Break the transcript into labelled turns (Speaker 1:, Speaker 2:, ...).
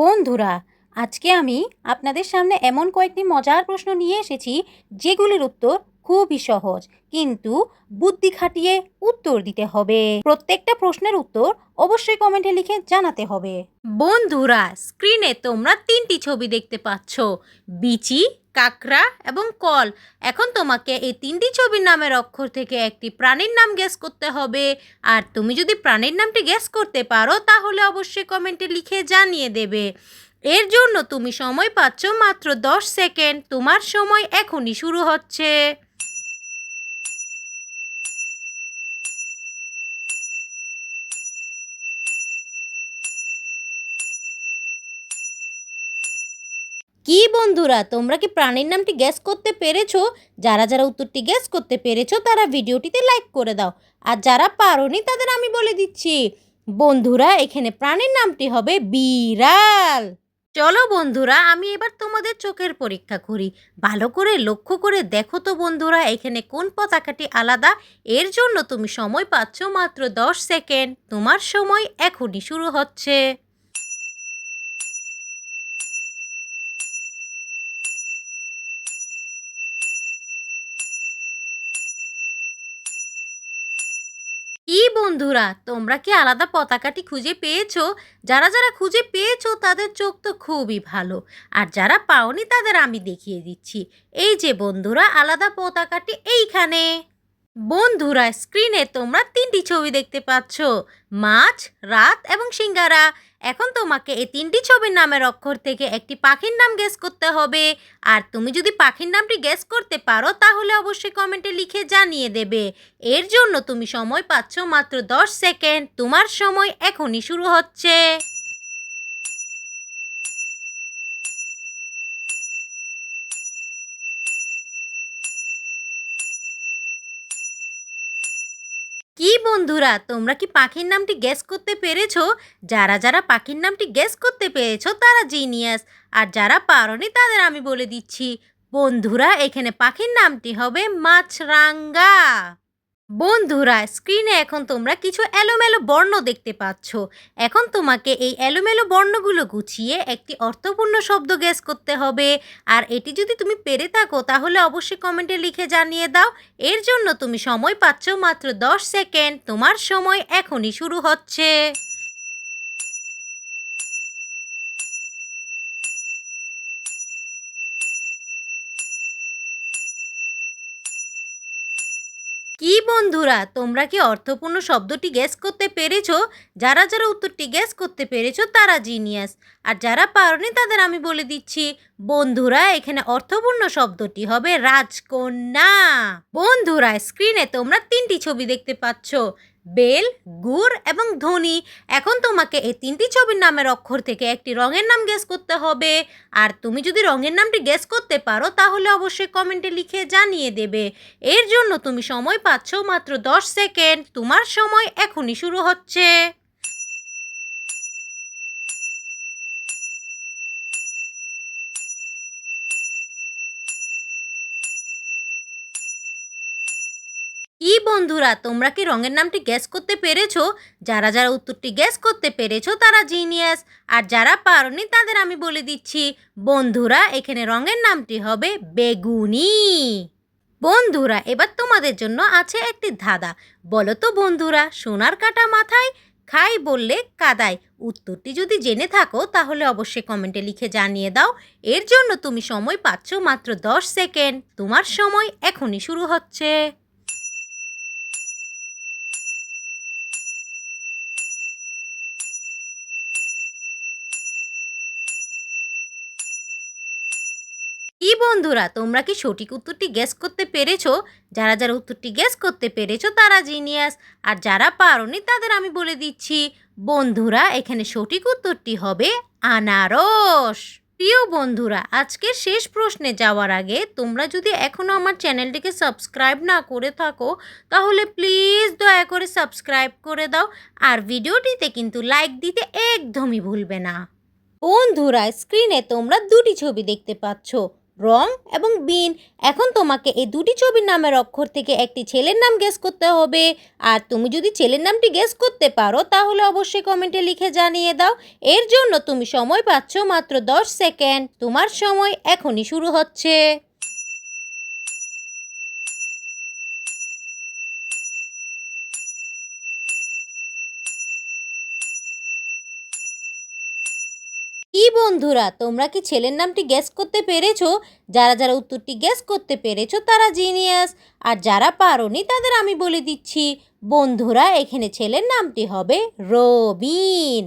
Speaker 1: বন্ধুরা আজকে আমি আপনাদের সামনে এমন কয়েকটি মজার প্রশ্ন নিয়ে এসেছি যেগুলির উত্তর খুবই সহজ। কিন্তু বুদ্ধি খাটিয়ে উত্তর দিতে হবে। প্রত্যেকটা প্রশ্নের উত্তর অবশ্যই কমেন্টে লিখে জানাতে হবে। বন্ধুরা স্ক্রিনে তোমরা তিনটি ছবি দেখতে পাচ্ছ। বিচি, কাকড়া এবং কল। এখন তোমাকে এই তিনটি ছবির নামের অক্ষর থেকে একটি প্রাণীর নাম গ্যাস করতে হবে। আর তুমি যদি প্রাণীর নামটি গ্যাস করতে পারো, তাহলে অবশ্যই কমেন্টে লিখে জানিয়ে দেবে। এর জন্য তুমি সময় পাচ্ছ মাত্র দশ সেকেন্ড। তোমার সময় এখনই শুরু হচ্ছে। কি বন্ধুরা, তোমরা কি প্রাণীর নামটি গ্যাস করতে পেরেছ? যারা যারা উত্তরটি গ্যাস করতে পেরেছ, তারা ভিডিওটিতে লাইক করে দাও। আর যারা পারোনি, তাদের আমি বলে দিচ্ছি, বন্ধুরা, এখানে প্রাণীর নামটি হবে বিড়াল। চলো বন্ধুরা, আমি এবার তোমাদের চোখের পরীক্ষা করি। ভালো করে লক্ষ্য করে দেখো তো বন্ধুরা, এখানে কোন পতাকাটি আলাদা? এর জন্য তুমি সময় পাচ্ছ মাত্র দশ সেকেন্ড। তোমার সময় এখনই শুরু হচ্ছে। কি বন্ধুরা, তোমরা কি আলাদা পতাকাটি খুঁজে পেয়েছ? যারা যারা খুঁজে পেয়েছ, তাদের চোখ তো খুবই ভালো। আর যারা পাওনি, তাদের আমি দেখিয়ে দিচ্ছি। এই যে বন্ধুরা, আলাদা পতাকাটি এইখানে। বন্ধুরা স্ক্রিনে তোমরা তিনটি ছবি দেখতে পাচ্ছ। মাছ, রাত এবং সিঙ্গারা। এখন তোমাকে এই তিনটি ছবির নামের অক্ষর থেকে একটি পাখির নাম গেস করতে হবে। আর তুমি যদি পাখির নামটি গেস করতে পারো, তাহলে অবশ্যই কমেন্টে লিখে জানিয়ে দেবে। এর জন্য তুমি সময় পাচ্ছ মাত্র দশ সেকেন্ড তোমার সময় এখনই শুরু হচ্ছে। কি বন্ধুরা, তোমরা কি পাখির নামটি গ্যাস করতে পেরেছ? যারা যারা পাখির নামটি গ্যাস করতে পেরেছ, তারা জিনিয়াস আর যারা পারনি, তাদের আমি বলে দিচ্ছি, বন্ধুরা, এখানে পাখির নামটি হবে মাছরাঙ্গা। বন্ধুরা, স্ক্রিনে এখন তোমরা কিছু এলোমেলো বর্ণ দেখতে পাচ্ছ। এখন তোমাকে এই এলোমেলো বর্ণগুলো গুছিয়ে একটি অর্থপূর্ণ শব্দ গ্যাস করতে হবে। আর এটি যদি তুমি পেরে থাকো, তাহলে অবশ্যই কমেন্টে লিখে জানিয়ে দাও। এর জন্য তুমি সময় পাচ্ছ মাত্র দশ সেকেন্ড। তোমার সময় এখনই শুরু হচ্ছে। কি বন্ধুরা, তোমরা কি অর্থপূর্ণ শব্দটি গ্যাস করতে পেরেছ? যারা যারা উত্তরটি গ্যাস করতে পেরেছ তারা জিনিয়াস আর যারা পারোনি তাদের আমি বলে দিচ্ছি, বন্ধুরা, এখানে অর্থপূর্ণ শব্দটি হবে রাজকন্যা। বন্ধুরা স্ক্রিনে তোমরা তিনটি ছবি দেখতে পাচ্ছ। বেল, গুড় এবং ধনী। এখন তোমাকে এই তিনটি ছবির নামের অক্ষর থেকে একটি রঙের নাম গেস করতে হবে। আর তুমি যদি রঙের নামটি গেস করতে পারো, তাহলে অবশ্যই কমেন্টে লিখে জানিয়ে দেবে। এর জন্য তুমি সময় পাচ্ছ মাত্র দশ সেকেন্ড। তোমার সময় এখনই শুরু হচ্ছে। কি বন্ধুরা, তোমরা কি রঙের নামটি গ্যাস করতে পেরেছ? যারা যারা উত্তরটি গ্যাস করতে পেরেছ, তারা জিনিয়াস আর যারা পারোনি, তাদের আমি বলে দিচ্ছি, বন্ধুরা, এখানে রঙের নামটি হবে বেগুনি। বন্ধুরা, এবার তোমাদের জন্য আছে একটি ধাঁধা। বলো তো বন্ধুরা, সোনার কাটা মাথায় খাই বললে কাদায়? উত্তরটি যদি জেনে থাকো, তাহলে অবশ্যই কমেন্টে লিখে জানিয়ে দাও। এর জন্য তুমি সময় পাচ্ছ মাত্র দশ সেকেন্ড। তোমার সময় এখনই শুরু হচ্ছে। কি বন্ধুরা, তোমরা কি সঠিক উত্তরটি গ্যাস করতে পেরেছ? যারা যারা উত্তরটি গ্যাস করতে পেরেছ, তারা জিনিয়াস আর যারা পারোনি, তাদের আমি বলে দিচ্ছি, বন্ধুরা, এখানে সঠিক উত্তরটি হবে আনারস। প্রিয় বন্ধুরা, আজকের শেষ প্রশ্নে যাওয়ার আগে, তোমরা যদি এখনও আমার চ্যানেলটিকে সাবস্ক্রাইব না করে থাকো, তাহলে প্লিজ দয়া করে সাবস্ক্রাইব করে দাও। আর ভিডিওটিতে কিন্তু লাইক দিতে একদমই ভুলবে না। বন্ধুরা স্ক্রিনে তোমরা দুটি ছবি দেখতে পাচ্ছ। রং এবং বিন। এখন তোমাকে এই দুটি ছবির নামের অক্ষর থেকে একটি ছেলের নাম গেস করতে হবে। আর তুমি যদি ছেলের নামটি গেস করতে পারো, তাহলে অবশ্যই কমেন্টে লিখে জানিয়ে দাও। এর জন্য তুমি সময় পাচ্ছ মাত্র দশ সেকেন্ড। তোমার সময় এখনই শুরু হচ্ছে। কি বন্ধুরা, তোমরা কি ছেলের নামটি গ্যাস করতে পেরেছ? যারা যারা উত্তরটি গ্যাস করতে পেরেছ তারা জিনিয়াস আর যারা পারোনি তাদের আমি বলে দিচ্ছি, বন্ধুরা এখানে ছেলের নামটি হবে রবিন।